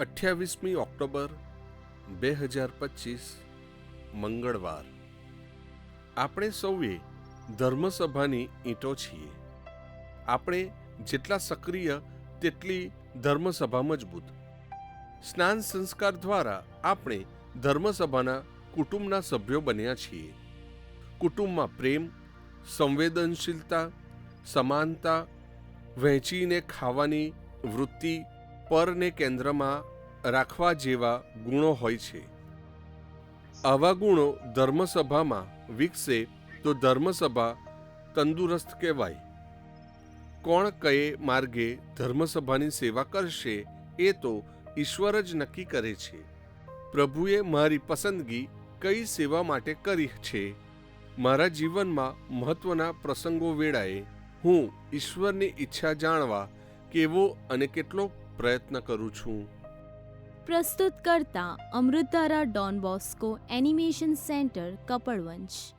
અઠ્યાવીસમી October, બે હજાર પચીસ, મંગળવાર. આપણે સૌએ ધર્મસભાની ઈંટો છીએ. આપણે જેટલા સક્રિય તેટલી ધર્મસભા મજબૂત. સ્નાન સંસ્કાર દ્વારા આપણે ધર્મસભાના કુટુંબના સભ્યો બન્યા છીએ. કુટુંબમાં પ્રેમ, સંવેદનશીલતા, સમાનતા, વહેંચીને ખાવાની વૃત્તિ પરને કેન્દ્રમાં રાખવા જેવા ગુણો હોય છે. આવા ગુણો ધર્મસભામાં વિકસે તો ધર્મસભા તંદુરસ્ત કહેવાય. કોણ કયે માર્ગે ધર્મસભાની સેવા કરશે એ તો ઈશ્વર જ નક્કી કરે છે. પ્રભુએ મારી પસંદગી કઈ સેવા માટે કરી છે? મારા જીવનમાં મહત્વના પ્રસંગો વેળાએ હું ઈશ્વરની ઈચ્છા જાણવા કેવો અને કેટલો પ્રયત્ન કરું છું. પ્રસ્તુત કરતા Amritdhara Don Bosco animation centre Kapadvanj.